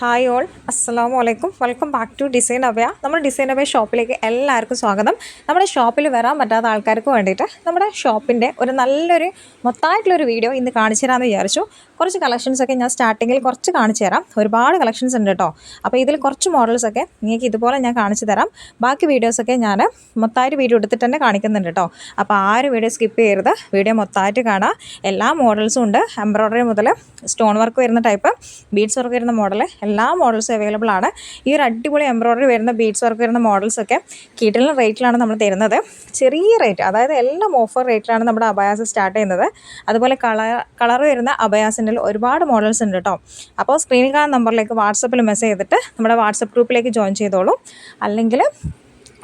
Hi all അസ്സാം വലൈക്കും welcome back to design അവയ നമ്മുടെ ഡിസൈൻ അവയ ഷോപ്പിലേക്ക് എല്ലാവർക്കും സ്വാഗതം. നമ്മുടെ ഷോപ്പിൽ വരാൻ പറ്റാത്ത ആൾക്കാർക്ക് വേണ്ടിയിട്ട് നമ്മുടെ ഷോപ്പിന്റെ ഒരു നല്ലൊരു മൊത്തമായിട്ടുള്ളൊരു വീഡിയോ ഇന്ന് കാണിച്ചു തരാമെന്ന് വിചാരിച്ചു. കുറച്ച് കളക്ഷൻസൊക്കെ ഞാൻ സ്റ്റാർട്ടിങ്ങിൽ കുറച്ച് കാണിച്ചു തരാം. ഒരുപാട് കളക്ഷൻസ് ഉണ്ട് കേട്ടോ. അപ്പോൾ ഇതിൽ കുറച്ച് മോഡൽസൊക്കെ നിങ്ങൾക്ക് ഇതുപോലെ ഞാൻ കാണിച്ചു തരാം. ബാക്കി വീഡിയോസൊക്കെ ഞാൻ മൊത്തമായിട്ട് വീഡിയോ എടുത്തിട്ട് തന്നെ കാണിക്കുന്നുണ്ട് കേട്ടോ. അപ്പോൾ ആരും വീഡിയോ സ്കിപ്പ് ചെയ്യരുത്. വീഡിയോ മൊത്തമായിട്ട് കാണാം. എല്ലാ മോഡൽസും ഉണ്ട്. എംബ്രോയ്ഡറി മുതൽ സ്റ്റോൺ വർക്ക് വരുന്ന ടൈപ്പ് ബീഡ്സ് വർക്ക് വരുന്ന മോഡൽ എല്ലാ മോഡൽസും അവൈലബിൾ ആണ്. ഈ ഒരു അടിപൊളി എംബ്രോയ്ഡറി വരുന്ന ബീഡ്സ് വർക്ക് വരുന്ന മോഡൽസ് ഒക്കെ കിടലിന് റേറ്റിലാണ് നമ്മൾ തരുന്നത്. ചെറിയ റേറ്റ് അതായത് എല്ലാം ഓഫർ റേറ്റിലാണ് നമ്മുടെ അബയാസ് സ്റ്റാർട്ട് ചെയ്യുന്നത്. അതുപോലെ കളർ കളർ വരുന്ന അബയാസിന്റെ ഒരുപാട് മോഡൽസ് ഉണ്ട് കേട്ടോ അപ്പോൾ സ്ക്രീനിൽ കാണുന്ന നമ്പറിലേക്ക് വാട്സപ്പിൽ മെസ്സേജ് ചെയ്തിട്ട് നമ്മുടെ വാട്സപ്പ് ഗ്രൂപ്പിലേക്ക് ജോയിൻ ചെയ്തോളൂ. അല്ലെങ്കിൽ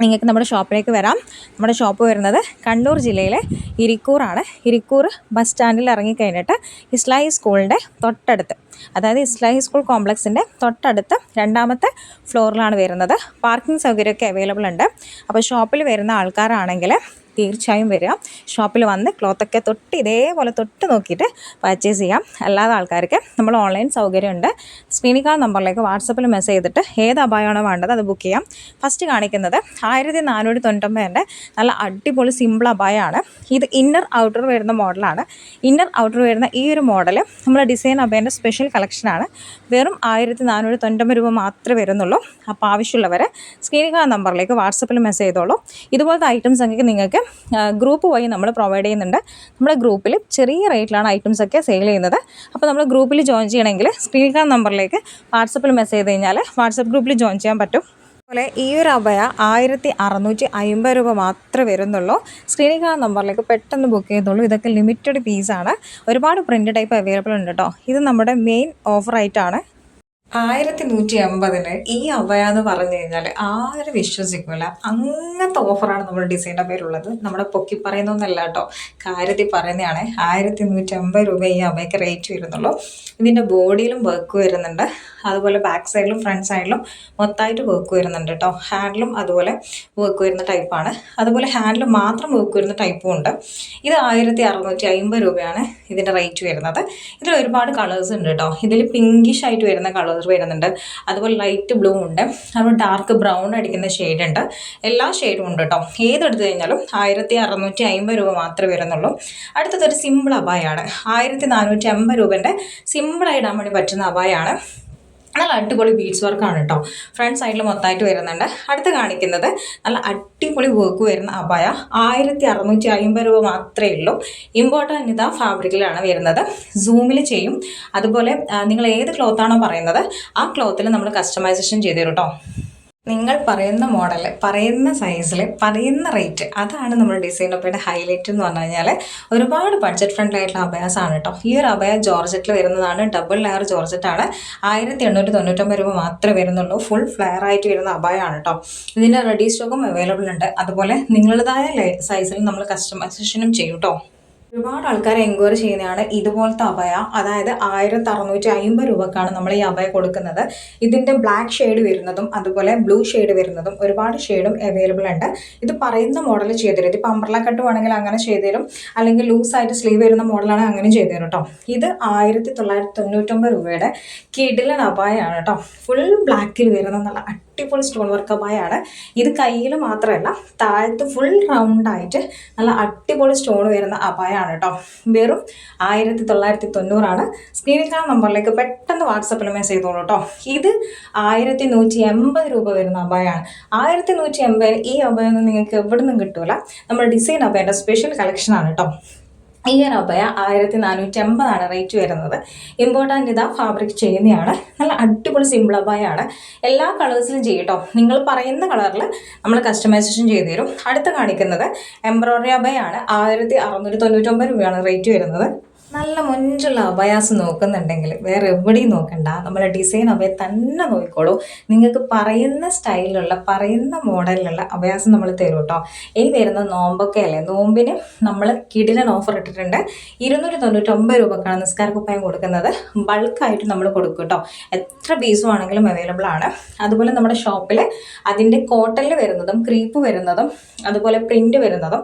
നിങ്ങൾക്ക് നമ്മുടെ ഷോപ്പിലേക്ക് വരാം. നമ്മുടെ ഷോപ്പ് വരുന്നത് കണ്ണൂർ ജില്ലയിലെ ഇരിക്കൂറാണ്. ഇരിക്കൂർ ബസ് സ്റ്റാൻഡിൽ ഇറങ്ങിക്കഴിഞ്ഞിട്ട് ഇസ്ലാഹി സ്കൂളിന്റെ തൊട്ടടുത്ത് അതായത് ഇസ്ലാഹി സ്കൂൾ കോംപ്ലക്സിന്റെ തൊട്ടടുത്ത് രണ്ടാമത്തെ ഫ്ലോറിലാണ് വരുന്നത്. പാർക്കിംഗ് സൗകര്യമൊക്കെ അവൈലബിൾ ഉണ്ട്. അപ്പോൾ ഷോപ്പിൽ വരുന്ന ആൾക്കാരാണെങ്കിൽ തീർച്ചയായും വരിക ഷോപ്പിൽ വന്ന് ക്ലോത്തൊക്കെ തൊട്ട് ഇതേപോലെ തൊട്ട് നോക്കിയിട്ട് പർച്ചേസ് ചെയ്യാം. അല്ലാതെ ആൾക്കാർക്ക് നമ്മൾ ഓൺലൈൻ സൗകര്യമുണ്ട്. സ്ക്രീനിൽ കാണുന്ന നമ്പറിലേക്ക് വാട്സപ്പിൽ മെസ്സേജ് ചെയ്തിട്ട് ഏത് അപായമാണോ വേണ്ടത് അത് ബുക്ക് ചെയ്യാം. ഫസ്റ്റ് കാണിക്കുന്നത് ആയിരത്തി നാനൂറ്റി തൊണ്ണൂറ്റൊമ്പതിന്റെ നല്ല അടിപൊളി സിമ്പിൾ അപായമാണ് ഇത് ഇന്നർ ഔട്ടർ വരുന്ന മോഡലാണ് ഇന്നർ ഔട്ടർ വരുന്ന ഈ ഒരു മോഡൽ നമ്മൾ ഡിസൈൻ അബേന്റെ സ്പെഷ്യൽ കളക്ഷനാണ് വെറും ആയിരത്തി നാനൂറ്റി തൊണ്ണൂറ്റൊമ്പത് രൂപ മാത്രമേ വരുന്നുള്ളൂ. അപ്പോൾ ആവശ്യമുള്ളവർ സ്ക്രീനിൽ കാണുന്ന നമ്പറിലേക്ക് വാട്സപ്പിൽ മെസ്സേജ് ചെയ്തോളൂ. ഇതുപോലത്തെ ഐറ്റംസ് ഒക്കെ നിങ്ങൾക്ക് ഗ്രൂപ്പ് വഴി നമ്മൾ പ്രൊവൈഡ് ചെയ്യുന്നുണ്ട്. നമ്മുടെ ഗ്രൂപ്പിൽ ചെറിയ റേറ്റിലാണ് ഐറ്റംസ് ഒക്കെ സെയിൽ ചെയ്യുന്നത്. അപ്പോൾ നമ്മൾ ഗ്രൂപ്പിൽ ജോയിൻ ചെയ്യണമെങ്കിൽ സ്ക്രീൻ കാർഡ് നമ്പറിലേക്ക് വാട്സപ്പിൽ മെസ്സേജ് ചെയ്ത് കഴിഞ്ഞാൽ വാട്സപ്പ് ഗ്രൂപ്പിൽ ജോയിൻ ചെയ്യാൻ പറ്റും. അതുപോലെ ഈ ഒരു അഭയ ആയിരത്തി അറുന്നൂറ്റി അമ്പത് രൂപ മാത്രമേ വരുന്നുള്ളൂ. സ്ക്രീനിൽ കാണുന്ന നമ്പറിലേക്ക് പെട്ടെന്ന് ബുക്ക് ചെയ്തോളൂ ഇതൊക്കെ ലിമിറ്റഡ് പീസാണ് ഒരുപാട് പ്രിന്റ് ടൈപ്പ് അവൈലബിൾ ഉണ്ട് കേട്ടോ ഇത് നമ്മുടെ മെയിൻ ഓഫർ ആയിട്ടാണ് ആയിരത്തി നൂറ്റി അമ്പതിന് ഈ അവയ എന്ന് പറഞ്ഞു കഴിഞ്ഞാൽ ആരും വിശ്വസിക്കില്ല അങ്ങനത്തെ ഓഫറാണ് നമ്മുടെ ഡിസൈന്റെ പേരുള്ളത് നമ്മുടെ പൊക്കി പറയുന്നൊന്നല്ല കേട്ടോ. കാര്യത്തിൽ പറയുന്നതാണ് ആയിരത്തി നൂറ്റി അമ്പത് രൂപ ഈ അവയ്ക്ക് റേറ്റ് വരുന്നുള്ളൂ. ഇതിന്റെ ബോഡിയിലും വർക്ക് വരുന്നുണ്ട്. അതുപോലെ ബാക്ക് സൈഡിലും ഫ്രണ്ട് സൈഡിലും മൊത്തമായിട്ട് വർക്ക് വരുന്നുണ്ട് കേട്ടോ ഹാൻഡിലും അതുപോലെ വർക്ക് വരുന്ന ടൈപ്പാണ് അതുപോലെ ഹാൻഡിൽ മാത്രം വർക്ക് വരുന്ന ടൈപ്പും ഉണ്ട്. ഇത് ആയിരത്തി അറുന്നൂറ്റി അമ്പത് രൂപയാണ് ഇതിന്റെ റേറ്റ് വരുന്നത്. ഇതിൽ ഒരുപാട് കളേഴ്സ് ഉണ്ട് കേട്ടോ ഇതിൽ പിങ്കിഷ് ആയിട്ട് വരുന്ന കളർ വരുന്നുണ്ട്. അതുപോലെ ലൈറ്റ് ബ്ലൂ ഉണ്ട്. അതുപോലെ ഡാർക്ക് ബ്രൗൺ അടിക്കുന്ന ഷെയ്ഡ് ഉണ്ട്. എല്ലാ ഷെയ്ഡും ഉണ്ട് കേട്ടോ ഏതെടുത്തു കഴിഞ്ഞാലും ആയിരത്തി അറുന്നൂറ്റി അമ്പത് രൂപ മാത്രമേ വരുന്നുള്ളൂ. അടുത്തത് ഒരു സിമ്പിൾ അബായാണ്. ആയിരത്തി നാനൂറ്റി അമ്പത് രൂപേന്റെ സിമ്പിളായി ഇടാൻ വേണ്ടി പറ്റുന്ന അബായാണ്. നല്ല അടിപൊളി ബീഡ്സ് വർക്കാണ് കേട്ടോ ഫ്രണ്ട് സൈഡിൽ മൊത്തമായിട്ട് വരുന്നുണ്ട്. അടുത്ത് കാണിക്കുന്നത് നല്ല അടിപൊളി വർക്ക് വരുന്ന അബായ ആയിരത്തി അറുന്നൂറ്റി അമ്പത് രൂപ മാത്രമേ ഉള്ളൂ. ഇമ്പോർട്ടന്റ് ഇതാ ഫാബ്രിക്കിലാണ് വരുന്നത്. സൂമിൽ ചെയ്യും. അതുപോലെ നിങ്ങൾ ഏത് ക്ലോത്താണോ പറയുന്നത് ആ ക്ലോത്തിൽ നമ്മൾ കസ്റ്റമൈസേഷൻ ചെയ്തു തരും കേട്ടോ നിങ്ങൾ പറയുന്ന മോഡൽ പറയുന്ന സൈസിൽ പറയുന്ന റേറ്റ് അതാണ് നമ്മുടെ ഡിസൈൻ ഒപ്പയുടെ ഹൈലൈറ്റ് എന്ന് പറഞ്ഞു കഴിഞ്ഞാൽ ഒരുപാട് ബഡ്ജറ്റ് ഫ്രണ്ട്ലി ആയിട്ടുള്ള അബയാസാണ് കേട്ടോ ഈ ഒരു അഭയ ജോർജറ്റിൽ വരുന്നതാണ് ഡബിൾ ലെയർ ജോർജറ്റാണ് ആയിരത്തി എണ്ണൂറ്റി തൊണ്ണൂറ്റൊമ്പത് രൂപ മാത്രമേ വരുന്നുള്ളൂ ഫുൾ ഫ്ലെയർ ആയിട്ട് വരുന്ന അഭയമാണ് കേട്ടോ ഇതിന്റെ റെഡി സ്റ്റോക്കും അവൈലബിൾ ഉണ്ട്. അതുപോലെ നിങ്ങളുടേതായ സൈസിൽ നമ്മൾ കസ്റ്റമൈസേഷനും ചെയ്യും കേട്ടോ ഒരുപാട് ആൾക്കാർ എൻക്വയറി ചെയ്യുന്നതാണ് ഇതുപോലത്തെ അഭയ. അതായത് ആയിരത്തി അറുന്നൂറ്റി അമ്പത് രൂപക്കാണ് നമ്മൾ ഈ അഭയ കൊടുക്കുന്നത്. ഇതിന്റെ ബ്ലാക്ക് ഷെയ്ഡ് വരുന്നതും അതുപോലെ ബ്ലൂ ഷെയ്ഡ് വരുന്നതും ഒരുപാട് ഷെയ്ഡും അവൈലബിൾ ഉണ്ട്. ഇത് പറയുന്ന മോഡൽ ചെയ്തു തരും ഇതിപ്പോൾ അമ്പർല കട്ട് വേണമെങ്കിൽ അങ്ങനെ ചെയ്തു തരും അല്ലെങ്കിൽ ലൂസായിട്ട് സ്ലീവ് വരുന്ന മോഡലാണ് അങ്ങനെ ചെയ്തു തരും കേട്ടോ ഇത് ആയിരത്തി തൊള്ളായിരത്തി തൊണ്ണൂറ്റൊമ്പത് രൂപയുടെ കിഡിലൻ അഭയാണ് കേട്ടോ ഫുൾ ബ്ലാക്കിൽ വരുന്ന നല്ല അടിപൊളി സ്റ്റോൺ വർക്ക് അബായാണ് ഇത് കയ്യിൽ മാത്രമല്ല താഴത്ത് ഫുൾ റൗണ്ടായിട്ട് നല്ല അടിപൊളി സ്റ്റോൺ വരുന്ന അബായാണ് കേട്ടോ വെറും ആയിരത്തി തൊള്ളായിരത്തി തൊണ്ണൂറാണ് സ്ക്രീനിൽ കാണുന്ന നമ്പറിലേക്ക് പെട്ടെന്ന് വാട്സപ്പിൽ മെസ്സേജ് ചെയ്തോളൂ കേട്ടോ ഇത് ആയിരത്തി നൂറ്റി എൺപത് രൂപ വരുന്ന അബായാണ് ആയിരത്തി നൂറ്റി എൺപത് ഈ അബയൊന്നും നിങ്ങൾക്ക് എവിടെ നിന്നും കിട്ടൂല. നമ്മുടെ ഡിസൈൻ അബയുടെ സ്പെഷ്യൽ കളക്ഷനാണ് കേട്ടോ ഈ അഭയ ആയിരത്തി നാനൂറ്റി അമ്പതാണ് റേറ്റ് വരുന്നത്. ഇമ്പോർട്ടന്റ് ഇതാ ഫാബ്രിക് ചെയ്യുന്നതാണ് നല്ല അടിപൊളി സിമ്പിൾ അഭയാണ് എല്ലാ കളേഴ്സിലും ചെയ്യും കേട്ടോ നിങ്ങൾ പറയുന്ന കളറിൽ നമ്മൾ കസ്റ്റമൈസേഷൻ ചെയ്തു തരും. അടുത്ത് കാണിക്കുന്നത് എംബ്രോയ്ഡറി അഭയാണ് ആയിരത്തി അറുന്നൂറ്റി തൊണ്ണൂറ്റൊമ്പത് രൂപയാണ് റേറ്റ് വരുന്നത്. നല്ല മൊഞ്ചുള്ള അഭയാസം നോക്കുന്നുണ്ടെങ്കിൽ വേറെ എവിടെയും നോക്കണ്ട. നമ്മളെ ഡിസൈൻ അഭയ തന്നെ നോക്കിക്കോളൂ. നിങ്ങൾക്ക് പറയുന്ന സ്റ്റൈലിലുള്ള പറയുന്ന മോഡലിലുള്ള അഭയാസം നമ്മൾ തരും കേട്ടോ. ഈ വരുന്ന നോമ്പൊക്കെ അല്ലേ? നോമ്പിന് നമ്മൾ കിടിലൻ ഓഫർ ഇട്ടിട്ടുണ്ട്. ഇരുന്നൂറ്റി തൊണ്ണൂറ്റൊമ്പത് രൂപക്കാണ് നിസ്കാര കുപ്പായം കൊടുക്കുന്നത്. ബൾക്കായിട്ട് നമ്മൾ കൊടുക്കും കേട്ടോ. എത്ര പീസും ആണെങ്കിലും അവൈലബിൾ ആണ്. അതുപോലെ നമ്മുടെ ഷോപ്പിൽ അതിന്റെ കോട്ടലിൽ വരുന്നതും ക്രീപ്പ് വരുന്നതും അതുപോലെ പ്രിന്റ് വരുന്നതും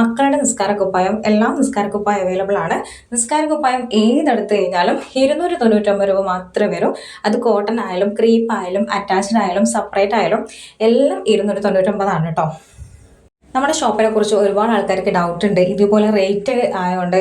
മക്കളുടെ നിസ്കാര കുപ്പായം എല്ലാം നിസ്കാര കുപ്പായം അവൈലബിൾ ആണ്. നിസ്കാര നിസ്കാര കുപ്പായം ഏതെടുത്തു കഴിഞ്ഞാലും ഇരുന്നൂറ്റി തൊണ്ണൂറ്റൊമ്പത് രൂപ മാത്രമേ വരൂ. അത് കോട്ടൺ ആയാലും ക്രീപ്പ് ആയാലും അറ്റാച്ച്ഡ് ആയാലും സെപ്പറേറ്റ് ആയാലും എല്ലാം ഇരുന്നൂറ്റി തൊണ്ണൂറ്റൊമ്പതാണ് കേട്ടോ നമ്മുടെ ഷോപ്പിനെ കുറിച്ച് ഒരുപാട് ആൾക്കാർക്ക് ഡൗട്ട് ഉണ്ട്. ഇതുപോലെ റേറ്റ് ആയതുകൊണ്ട്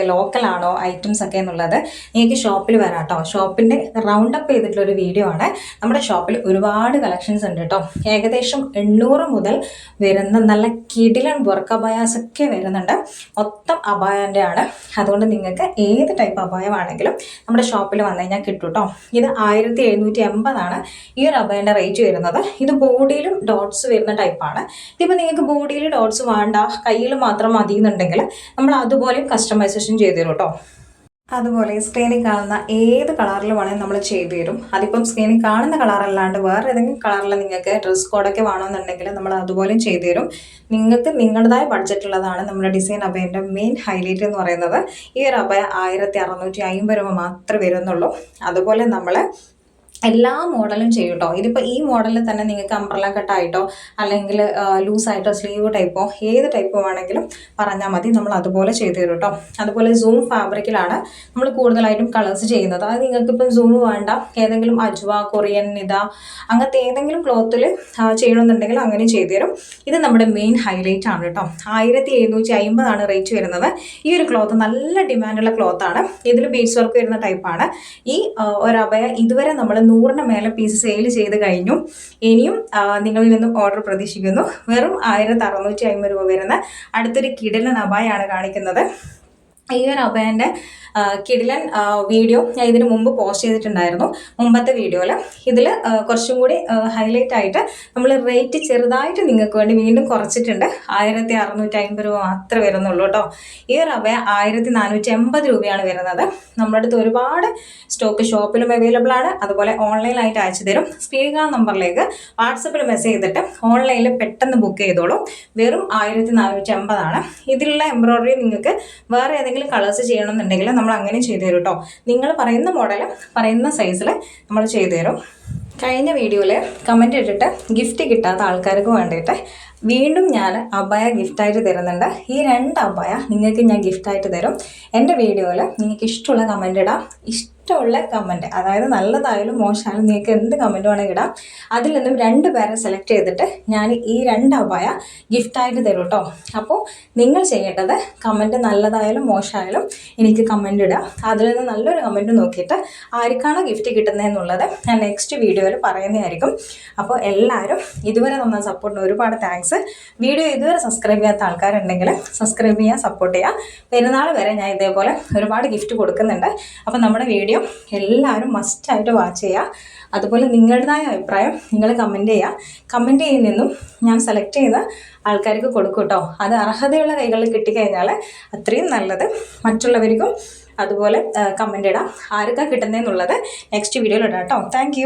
ആണോ ഐറ്റംസ് ഒക്കെ എന്നുള്ളത് നിങ്ങൾക്ക് ഷോപ്പിൽ വരാം കേട്ടോ ഷോപ്പിന്റെ റൗണ്ട് അപ്പ് ചെയ്തിട്ടുള്ള ഒരു വീഡിയോ ആണ്. നമ്മുടെ ഷോപ്പിൽ ഒരുപാട് കളക്ഷൻസ് ഉണ്ട് കേട്ടോ ഏകദേശം എണ്ണൂറ് മുതൽ വരുന്ന നല്ല കിടിലൻ വർക്ക് അബായാസ് ഒക്കെ വരുന്നുണ്ട്. മൊത്തം അബായന്റെ ആണ്. അതുകൊണ്ട് നിങ്ങൾക്ക് ഏത് ടൈപ്പ് അബായമാണെങ്കിലും നമ്മുടെ ഷോപ്പിൽ വന്നു കഴിഞ്ഞാൽ കിട്ടും കേട്ടോ ഇത് ആയിരത്തി എഴുന്നൂറ്റി എൺപതാണ് ഈ ഒരു അബായന്റെ റേറ്റ് വരുന്നത്. ഇത് ബോഡിയിലും ഡോട്ട്സ് വരുന്ന ടൈപ്പാണ് ഇതിപ്പോൾ നിങ്ങൾക്ക് ബോഡിയിൽ ഡോട്ട്സ് വേണ്ട. കയ്യിൽ മാത്രം മതി എന്നുണ്ടെങ്കിൽ നമ്മൾ അതുപോലെയും കസ്റ്റമൈസേഷൻ ചെയ്തു തരും കേട്ടോ. അതുപോലെ സ്ക്രീനിൽ കാണുന്ന ഏത് കളറിൽ വേണമെങ്കിൽ നമ്മൾ ചെയ്തു തരും അതിപ്പം സ്ക്രീനിൽ കാണുന്ന കളറല്ലാണ്ട് വേറെ ഏതെങ്കിലും കളറിൽ നിങ്ങൾക്ക് ഡ്രസ് കോഡൊക്കെ വേണമെന്നുണ്ടെങ്കിൽ നമ്മൾ അതുപോലെയും ചെയ്തു തരും നിങ്ങൾക്ക് നിങ്ങളുടേതായ ബഡ്ജറ്റ് ഉള്ളതാണ് നമ്മുടെ ഡിസൈൻ അഭയന്റെ മെയിൻ ഹൈലൈറ്റ് എന്ന് പറയുന്നത്. ഈ ഒരു അഭയ ആയിരത്തി അറുന്നൂറ്റി അമ്പത് രൂപ മാത്രമേ വരുന്നുള്ളൂ. അതുപോലെ നമ്മൾ എല്ലാ മോഡലും ചെയ്യും കേട്ടോ ഇതിപ്പോൾ ഈ മോഡലിൽ തന്നെ നിങ്ങൾക്ക് അംബ്രല കട്ടായിട്ടോ അല്ലെങ്കിൽ ലൂസായിട്ടോ സ്ലീവ് ടൈപ്പോ ഏത് ടൈപ്പ് വേണമെങ്കിലും പറഞ്ഞാൽ മതി. നമ്മൾ അതുപോലെ ചെയ്തു തരും കേട്ടോ അതുപോലെ സൂം ഫാബ്രിക്കിലാണ് നമ്മൾ കൂടുതലായിട്ടും കളേഴ്സ് ചെയ്യുന്നത്. അത് നിങ്ങൾക്കിപ്പം സൂം വേണ്ട ഏതെങ്കിലും അജ്വ കൊറിയൻ നിത അങ്ങനത്തെ ഏതെങ്കിലും ക്ലോത്തിൽ ചെയ്യണമെന്നുണ്ടെങ്കിൽ അങ്ങനെ ചെയ്തു തരും. ഇത് നമ്മുടെ മെയിൻ ഹൈലൈറ്റ് ആണ് കേട്ടോ ആയിരത്തി എഴുന്നൂറ്റി അമ്പതാണ് റേറ്റ് വരുന്നത്. ഈ ഒരു ക്ലോത്ത് നല്ല ഡിമാൻഡുള്ള ക്ലോത്താണ് ഇതിൽ ബീഡ്സ് വർക്ക് വരുന്ന ടൈപ്പാണ് ഈ ഒരു അഭയ ഇതുവരെ നമ്മൾ നൂറിന് മേലെ പീസ് സെയിൽ ചെയ്ത് കഴിഞ്ഞു. ഇനിയും നിങ്ങളിൽ നിന്നും ഓർഡർ പ്രതീക്ഷിക്കുന്നു. വെറും ആയിരത്തി അറുന്നൂറ്റി അമ്പത് രൂപ വരുന്ന അടുത്തൊരു കിടലൻ അബായാണ് കാണിക്കുന്നത്. ഈ ഒരു അഭയന്റെ കിടിലൻ വീഡിയോ ഞാൻ ഇതിന് മുമ്പ് പോസ്റ്റ് ചെയ്തിട്ടുണ്ടായിരുന്നു. മുമ്പത്തെ വീഡിയോയിൽ ഇതിൽ കുറച്ചും കൂടി ഹൈലൈറ്റ് ആയിട്ട് നമ്മൾ റേറ്റ് ചെറുതായിട്ട് നിങ്ങൾക്ക് വേണ്ടി വീണ്ടും കുറച്ചിട്ടുണ്ട്. ആയിരത്തി അറുന്നൂറ്റി അമ്പത് രൂപ മാത്രമേ വരുന്നുള്ളൂ കേട്ടോ ഈ ഒരു അഭയ ആയിരത്തി നാനൂറ്റി എൺപത് രൂപയാണ് വരുന്നത്. നമ്മുടെ അടുത്ത് ഒരുപാട് സ്റ്റോക്ക് ഷോപ്പിലും അവൈലബിൾ ആണ്. അതുപോലെ ഓൺലൈനായിട്ട് അയച്ചു തരും. സ്പീക്കർ നമ്പറിലേക്ക് വാട്സപ്പിൽ മെസ്സേജ് ചെയ്തിട്ട് ഓൺലൈനിൽ പെട്ടെന്ന് ബുക്ക് ചെയ്തോളൂ. വെറും ആയിരത്തി നാനൂറ്റി അമ്പതാണ് ഇതിലുള്ള എംബ്രോയ്ഡറി നിങ്ങൾക്ക് വേറെ ഏതെങ്കിലും കളേഴ്സ് ചെയ്യണമെന്നുണ്ടെങ്കിൽ നമ്മൾ അങ്ങനെ ചെയ്തു തരും കേട്ടോ നിങ്ങൾ പറയുന്ന മോഡൽ പറയുന്ന സൈസിൽ നമ്മൾ ചെയ്തു തരും. കഴിഞ്ഞ വീഡിയോയിൽ കമന്റ് ഇട്ടിട്ട് ഗിഫ്റ്റ് കിട്ടാത്ത ആൾക്കാർക്ക് വേണ്ടിയിട്ട് വീണ്ടും ഞാൻ അബായ ഗിഫ്റ്റായിട്ട് തരുന്നുണ്ട്. ഈ രണ്ട് അബായ നിങ്ങൾക്ക് ഞാൻ ഗിഫ്റ്റായിട്ട് തരും. എന്റെ വീഡിയോയിൽ നിങ്ങൾക്ക് ഇഷ്ടമുള്ള കമന്റ് ഇടാം. ഇഷ്ടമുള്ള കമന്റ് അതായത് നല്ലതായാലും മോശമായാലും നിങ്ങൾക്ക് എന്ത് കമന്റ് വേണമെങ്കിൽ ഇടാം. അതിൽ നിന്നും രണ്ട് പേരെ സെലക്ട് ചെയ്തിട്ട് ഞാൻ ഈ രണ്ട് അപായ ഗിഫ്റ്റായിട്ട് തരും കേട്ടോ അപ്പോൾ നിങ്ങൾ ചെയ്യേണ്ടത് കമന്റ് നല്ലതായാലും മോശമായാലും എനിക്ക് കമന്റ് ഇടുക. അതിൽ നിന്ന് നല്ലൊരു കമന്റ് നോക്കിയിട്ട് ആർക്കാണോ ഗിഫ്റ്റ് കിട്ടുന്നതെന്നുള്ളത് ഞാൻ നെക്സ്റ്റ് വീഡിയോയിൽ പറയുന്നതായിരിക്കും. അപ്പോൾ എല്ലാവരും ഇതുവരെ തന്ന സപ്പോർട്ടിന് ഒരുപാട് താങ്ക്സ് വീഡിയോ ഇതുവരെ സബ്സ്ക്രൈബ് ചെയ്യാത്ത ആൾക്കാരുണ്ടെങ്കിൽ സബ്സ്ക്രൈബ് ചെയ്യുക സപ്പോർട്ട് ചെയ്യുക പെരുന്നാൾ വരെ ഞാൻ ഇതേപോലെ ഒരുപാട് ഗിഫ്റ്റ് കൊടുക്കുന്നുണ്ട്. അപ്പോൾ നമ്മുടെ വീഡിയോ എല്ലാവരും മസ്റ്റായിട്ട് വാച്ച് ചെയ്യുക അതുപോലെ നിങ്ങളുടേതായ അഭിപ്രായം നിങ്ങൾ കമന്റ് ചെയ്യുക കമന്റ് ചെയ്യുന്നതും ഞാൻ സെലക്ട് ചെയ്ത ആൾക്കാർക്ക് കൊടുക്കും കേട്ടോ അത് അർഹതയുള്ള കൈകളിൽ കിട്ടിക്കഴിഞ്ഞാൽ അത്രയും നല്ലത്. മറ്റുള്ളവർക്കും അതുപോലെ കമന്റ് ഇടാം. ആർക്കാണ് കിട്ടുന്നതെന്നുള്ളത് നെക്സ്റ്റ് വീഡിയോയിൽ ഇടാം കേട്ടോ താങ്ക്